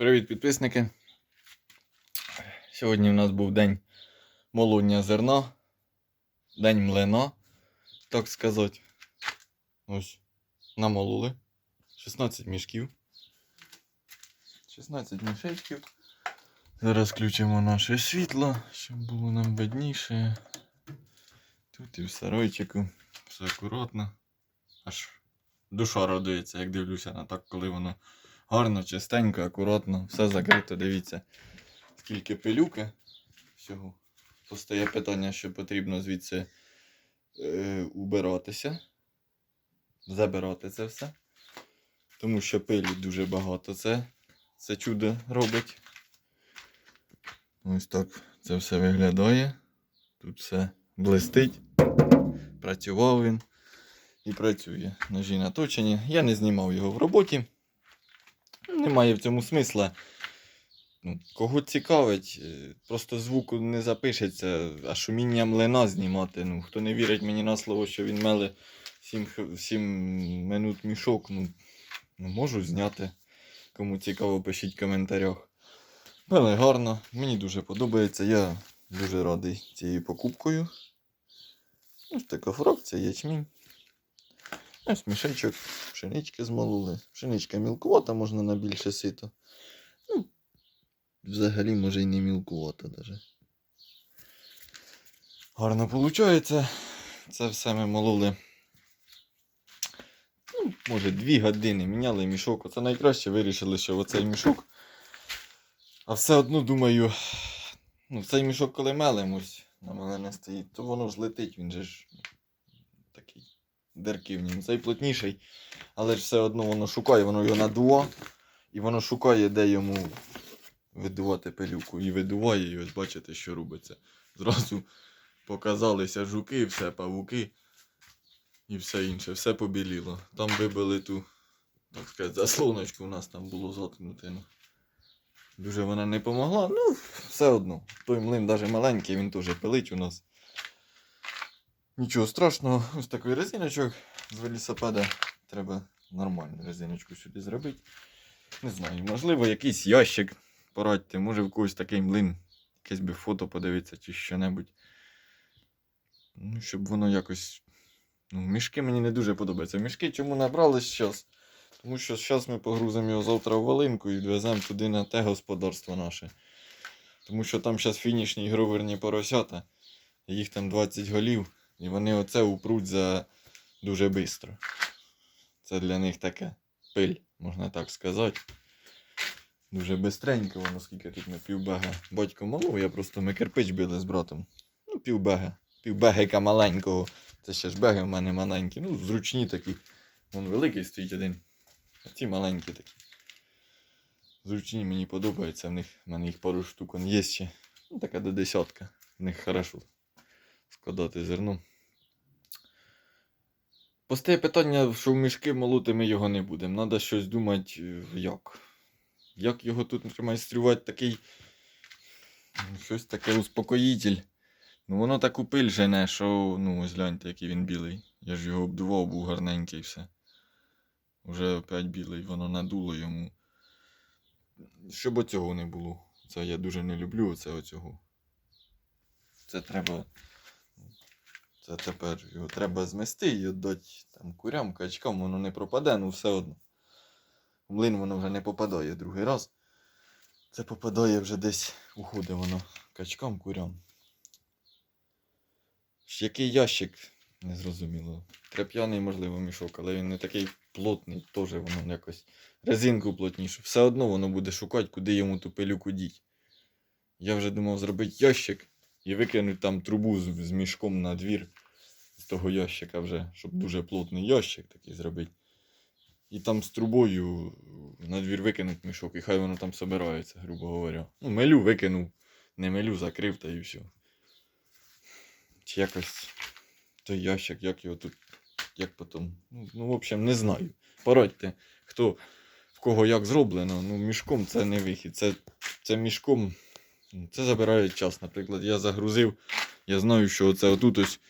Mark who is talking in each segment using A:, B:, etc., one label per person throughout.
A: Привіт, підписники. Сьогодні у нас був день молодня зерна, день млина, так сказати. Ось, намололи. 16 мішків. 16 мішечків. Зараз включимо наше світло, щоб було нам видніше. Тут і в саройчику. Все акуратно. Аж душа радується, як дивлюся на так, коли воно гарно, чистенько, акуратно, все закрито, дивіться. Скільки пилюки всього. Постає питання, що потрібно звідси е, убиратися, забирати це все. Тому що пилі дуже багато це, це чудо робить. Ось так це все виглядає. Тут все блистить. Працював він і працює. Ножі наточені. Я не знімав його в роботі. Немає в цьому смисла. Ну, кого цікавить, е, просто звуку не запишеться, а шуміння млина знімати. Ну, хто не вірить мені на слово, що він меле 7, 7 минут мішок, ну, ну можу зняти. Кому цікаво, пишіть в коментарях. Але гарно, мені дуже подобається. Я дуже радий цією покупкою. Ось така фракція, ячмінь. Ось мішечок, пшенички змололи. Пшеничка мілкувата, можна на більше сито. Ну, взагалі, може і не мілкувата даже. Гарно виходить. Це все ми мололи. Ну, може, дві години міняли мішок. Оце найкраще вирішили, що оцей мішок. А все одно думаю, ну, цей мішок, коли мелимось, на мене не стоїть, то воно ж летить, він же ж дирки в ньому. Цей плотніший, але ж все одно воно шукає, воно його надува, і воно шукає, де йому видувати пилюку. І видуває, і ось бачите, що робиться. Зразу показалися жуки, все, павуки і все інше, все побіліло. Там вибили ту, так сказати, заслоночку у нас там було заткнуте. Ну. Дуже вона не помогла. Ну, все одно. Той млин навіть маленький, він теж пилить у нас. Нічого страшного, ось такий резиночок з велосипеда. Треба нормальну резиночку сюди зробити. Не знаю, можливо, якийсь ящик порадьте, може в когось такий млин, якесь би фото подивитися чи що-небудь. Ну, щоб воно якось. Ну, мішки мені не дуже подобаються. Мішки чому набрали зараз? Тому що зараз ми погрузимо його завтра в валинку і відвеземо туди на те господарство наше. Тому що там зараз фінішні гроверні поросята. Їх там 20 голів. І вони оце упруть за дуже швидко. Це для них таке пиль, можна так сказати. Дуже бистренько, воно скільки тут ми півбега. Батько малого, я просто ми кирпич били з братом. Ну, півбега. Півбегика маленького. Це ще ж беги в мене маленькі. Ну, зручні такі. Вон великий стоїть один. А ці маленькі такі. Зручні мені подобаються. В них в мене їх пару штук є ще. Ну, така до десятка. В них хорошо складати зерно. Постає питання, що в мішки молоти ми його не будемо. Треба щось думати, е, як. Як його тут майструвати такий. ну, Щось таке успокоїтель. Ну воно таку пиль жене, що ну ось гляньте, який він білий. Я ж його обдував, був гарненький все. Уже опять білий, воно надуло йому. Щоб оцього не було. Це я дуже не люблю оце оцього. Це треба. Це тепер його треба змести і віддати там курям, качкам, воно не пропаде, ну все одно. В млин воно вже не попадає другий раз. Це попадає вже десь, уходить воно качкам, курям. Який ящик, незрозуміло. Тряп'яний, можливо, мішок, але він не такий плотний, теж воно якось резинку плотнішу. Все одно воно буде шукати, куди йому ту пилюку діть. Я вже думав зробити ящик і викинути там трубу з, з мішком на двір з того ящика вже, щоб дуже плотний ящик такий зробити. І там з трубою на двір викинути мішок, і хай воно там собирається, грубо говоря. Ну, мелю викинув, не мелю, закрив та і все. Чи якось той ящик, як його тут, як потім. Ну, ну, в общем, не знаю. Порадьте, хто в кого як зроблено, ну мішком це не вихід. Це, це мішком. Це забирає час. Наприклад, я загрузив, я знаю, що це отут ось,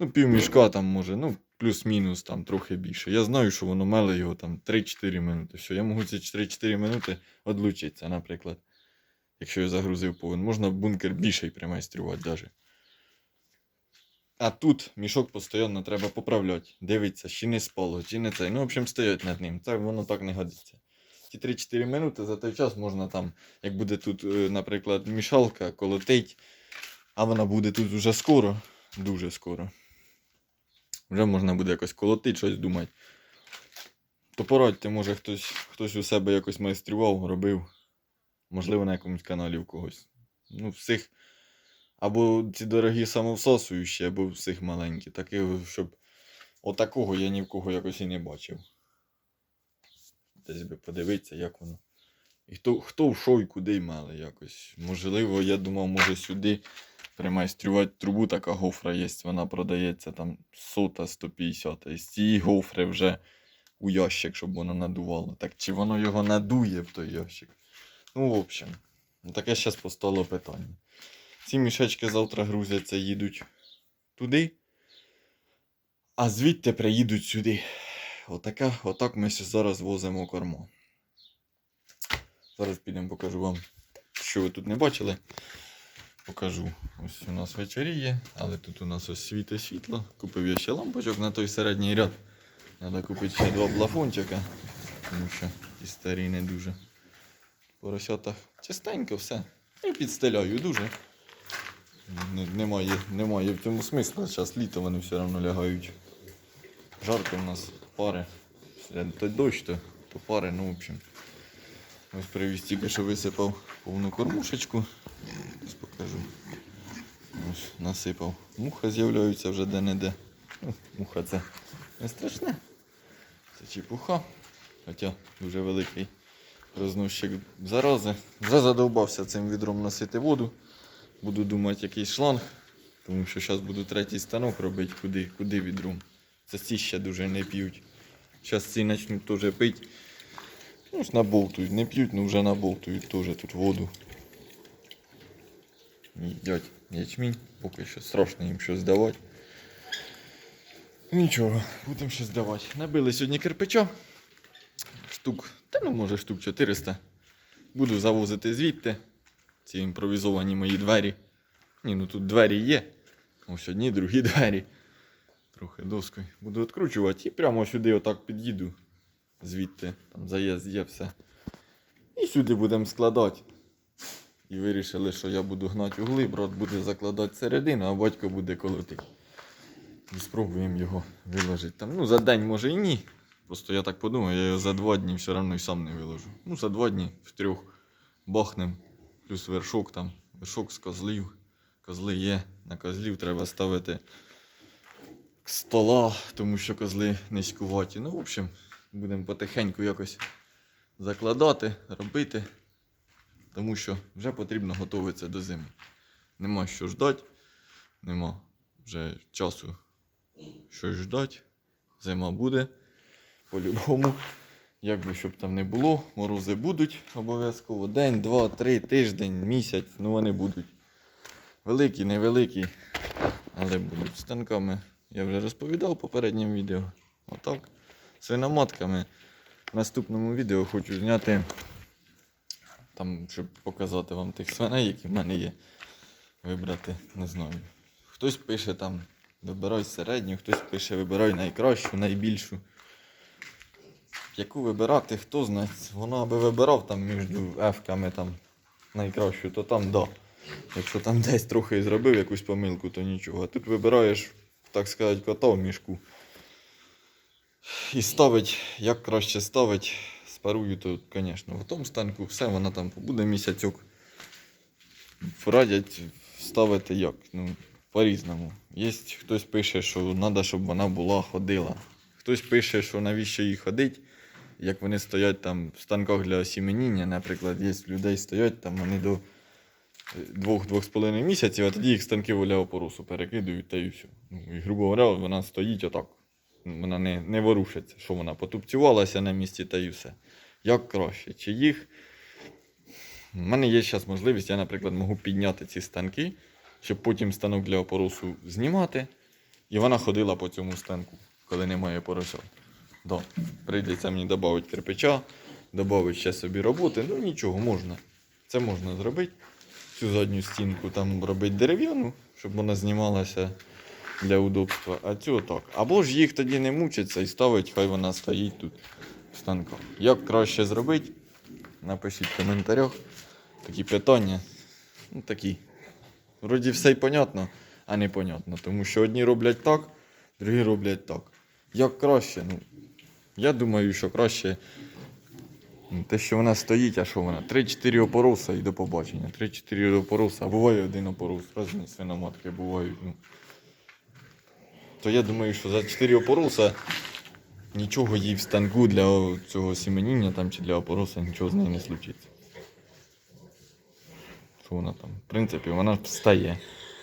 A: ну, пів мішка там може, ну, плюс-мінус там трохи більше. Я знаю, що воно меле його там 3-4 минути. Все, я можу ці 3-4 минути відлучитися, наприклад. Якщо я загрузив повен. Можна бункер більший примайструвати даже. А тут мішок постійно треба поправляти. Дивиться, чи не спало, чи не цей. Ну, в общем, стоять над ним. Так воно так не годиться. Ті 3-4 минути за той час можна там, як буде тут, е, наприклад, мішалка колотить, а вона буде тут вже скоро, дуже скоро. Вже можна буде якось колотити, щось думати. То порадьте, може хтось, хтось у себе якось майстрував, робив. Можливо, на якомусь каналі в когось. Ну, всіх. Або ці дорогі самовсосуючі, або всіх маленькі. Таких, щоб отакого я ні в кого якось і не бачив. Десь би подивитися, як воно. І хто, хто в шой куди мали якось. Можливо, я думав, може сюди примайструвати трубу, така гофра є, вона продається там сота 150. І з цієї гофри вже у ящик, щоб воно надувало. Так чи воно його надує в той ящик? Ну, в общем, таке зараз постало питання. Ці мішечки завтра грузяться, їдуть туди, а звідти приїдуть сюди. Отака, отак ми зараз возимо кормо. Зараз підемо покажу вам, що ви тут не бачили. Покажу. Ось у нас вечоріє, але тут у нас ось світе світло. Купив я ще лампочок на той середній ряд. Треба купити ще два плафончика, тому що ті старі не дуже. Поросятах чистенько все. І підстеляю дуже. Не- Немає, немає в цьому смисла. Зараз літо вони все одно лягають. Жарко в нас пари. То дощ, то, то пари, ну в общем. Ось привіз тільки що висипав повну кормушечку. Ось покажу. Ось насипав. Муха з'являються вже де-не-де. Ну, муха це не страшне. Це чепуха. Хоча дуже великий розносчик зарази. Вже задовбався цим відром носити воду. Буду думати якийсь шланг. Тому що зараз буду третій станок робити, куди, куди відром. Це ці ще дуже не п'ють. Зараз ці почнуть теж пити. Ну ж набовтують, не п'ють, ну вже набовтують теж тут воду. Їдять ячмінь, поки що страшно їм щось здавати. Нічого, будемо ще здавати. Набили сьогодні кирпича. Штук, та ну може штук 400. Буду завозити звідти. Ці імпровізовані мої двері. Ні, ну тут двері є. Ось одні, другі двері. Трохи доскою. Буду відкручувати і прямо сюди отак під'їду. Звідти. Там заїзд є все. І сюди будемо складати. І вирішили, що я буду гнати угли, брат буде закладати середину, а батько буде колотити. І спробуємо його виложити. Там, ну, за день може і ні. Просто я так подумав, я його за два дні все одно і сам не виложу. Ну, за два дні в трьох бахнем. Плюс вершок там. Вершок з козлів. Козли є. На козлів треба ставити стола, тому що козли низькуваті. Ну, в общем, будемо потихеньку якось закладати, робити. Тому що вже потрібно готуватися до зими. Нема що ждати, нема вже часу щось ждати. Зима буде по-любому. Як би щоб там не було, морози будуть обов'язково. День, два, три, тиждень, місяць, ну вони будуть. Великі, невеликі, але будуть. Станками я вже розповідав в попередньому відео. Отак. Свиноматками. В наступному відео хочу зняти, там, щоб показати вам тих свиней, які в мене є. Вибрати, не знаю. Хтось пише там, вибирай середню, хтось пише, вибирай найкращу, найбільшу. Яку вибирати, хто знає. Воно аби вибирав там між ефками там найкращу, то там да. Якщо там десь трохи зробив якусь помилку, то нічого. А тут вибираєш, так сказати, кота в мішку. І ставить, як краще ставить, спарую, то, звісно, в тому станку все, вона там побуде місяцьок. Порадять ставити як? Ну, по-різному. Є хтось пише, що треба, щоб вона була ходила. Хтось пише, що навіщо їй ходить, як вони стоять там в станках для осіменіння, наприклад, є людей стоять, там вони до двох-двох з половиною місяців, а тоді їх станки воля опоросу перекидують та і все. Ну, і, грубо говоря, вона стоїть отак. Вона не, не ворушиться, що вона потупцювалася на місці та і все. Як краще? Чи їх. У мене є зараз можливість, я, наприклад, можу підняти ці станки, щоб потім станок для опоросу знімати, і вона ходила по цьому станку. коли немає поросят. Да. Прийдеться мені додати кирпича, додати ще собі роботи. Ну нічого, можна. Це можна зробити. Цю задню стінку там робити дерев'яну, щоб вона знімалася для удобства. А цю так. Або ж їх тоді не мучиться і ставить, хай вона стоїть тут в станках. Як краще зробити? Напишіть в коментарях. Такі питання. Ну, такі. Вроді все й понятно, а не понятно. Тому що одні роблять так, другі роблять так. Як краще? Ну, я думаю, що краще. Те, що вона стоїть, а що вона? 3-4 опороса і до побачення. 3-4 опороса, а буває один опорос. Різні свиноматки бувають. Ну. То я думаю, що за 4 опороса нічого їй в станку для цього сіменіння там, чи для опороса нічого з нею не случиться. Що вона там? В принципі, вона встає.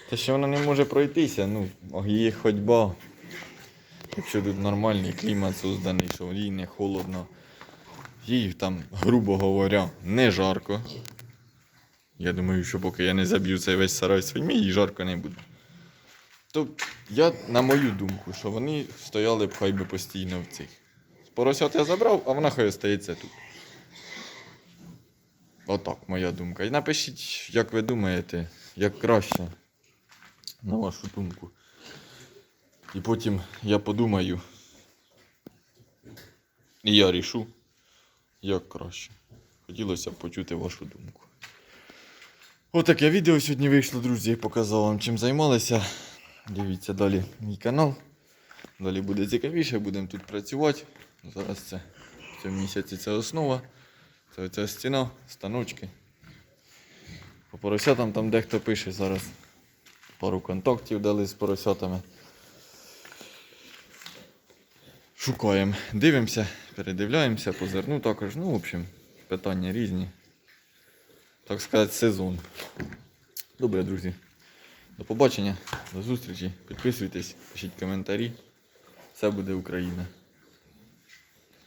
A: Те, що вона не може пройтися, ну, її ходьба. Якщо тут нормальний клімат созданий, що їй не холодно. Їй там, грубо говоря, не жарко. Я думаю, що поки я не заб'ю цей весь сарай свиньми, їй жарко не буде. То я, на мою думку, що вони стояли б хай би постійно в цих. Поросят я забрав, а вона хай остається тут. Отак, моя думка. І напишіть, як ви думаєте, як краще, на вашу думку. І потім я подумаю. І я рішу, як краще. Хотілося б почути вашу думку. Отаке відео сьогодні вийшло, друзі. Я показав вам, чим займалися. Дивіться далі мій канал. Далі буде цікавіше, будемо тут працювати. Зараз це в цьому місяці це основа. Це оця стіна, станочки. По поросятам там дехто пише зараз. Пару контактів дали з поросятами. Шукаємо, дивимося, передивляємося, по зерну також. Ну, в общем, питання різні. Так сказати, сезон. Добре, друзі. До побачення, до зустрічі. Підписуйтесь, пишіть коментарі. Все буде Україна.